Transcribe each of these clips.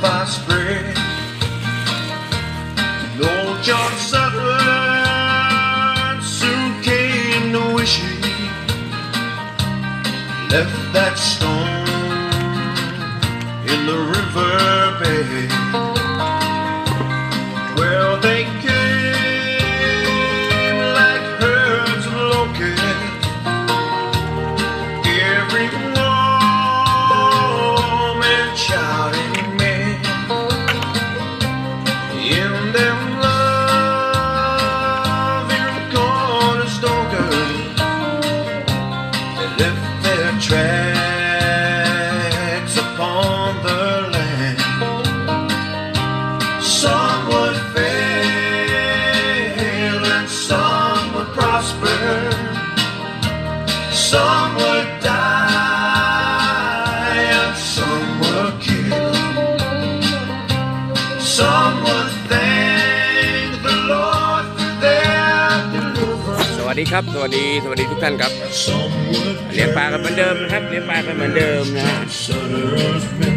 fire spread. And old John Sutherland soon came to wishing. Left that stone in the riverbed. Well, they came like herds of locusts. Every Some would die and some were killed. Some would thank the Lord for their deliverance. สวัสดีครับ สวัสดีสวัสดีทุกท่านครับ Some would เลี้ยงปลากันเหมือนเดิมนะครับเลี้ยงปลากันเหมือนเดิมนะฮะ Sutter's men.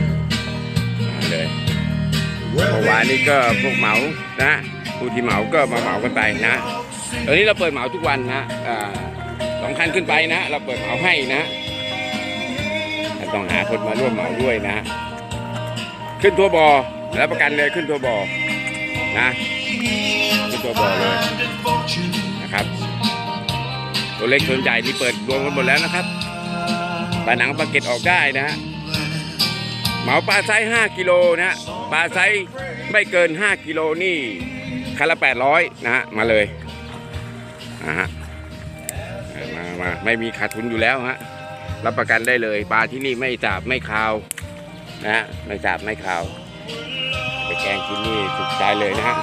มาเลยเมื่อวานนี้ก็พวกเหมานะผู้ที่เหมาก็มาเหมากันไปนะ ตอนนี้เราเปิดเหมาทุกวันนะอ่าส องคันขึ้นไปนะเราเปิดเหมาให้นะต้องหาคนมาร่วมเหมาด้วยนะ ขึ้นทัวร์บอแล้วประกันเลยขึ้นทัวร์บอนะขึ้นทัวร์บอเลยนะครับ ตัวเล็กตัวใหญ่ที่เปิดรวมกันหมดแล้วนะครับปลาหนังปลาเก็ดออกได้นะฮะเหมาปลาไซส์5กิโลนะฮะปลาไซส์ไม่เกิน 5กิโลนี่คันละ800นะฮะมาเลยนะฮะ มามาไม่มีขาดทุนอยู่แล้วฮะรับประกันได้เลยปลาที่นี่ไม่สาบไม่คาวนะฮะไม่สาบไม่คาว ไปแกงกินนี่ถูกใจเลยนะฮะ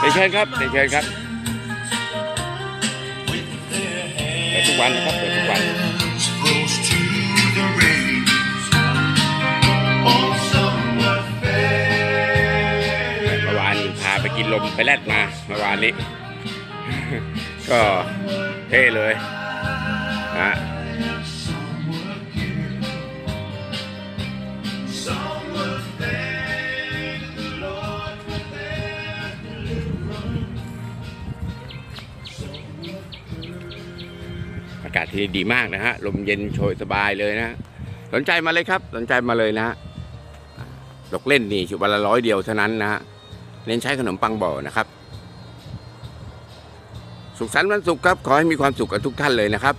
ไปเชิญครับไปเชิญครับเปิดทุกวันนะครับเปิดทุกวันเมื่อวานพาไปกินลมไปแลดมาเมื่อวานนี้ ก็เท่เลยนะอากาศที่ดีมากนะฮะ ลมเย็นโชยสบายเลยนะ สนใจมาเลยครับ สนใจมาเลยนะฮะดอกเล่นนี่ชุวันละร้อยเดียวเท่านั้นนะฮะ เน้นใช้ขนมปังบ่อนะครับ สุขสันต์วันศุกร์ครับ ขอให้มีความสุขกับทุกท่านเลยนะครับ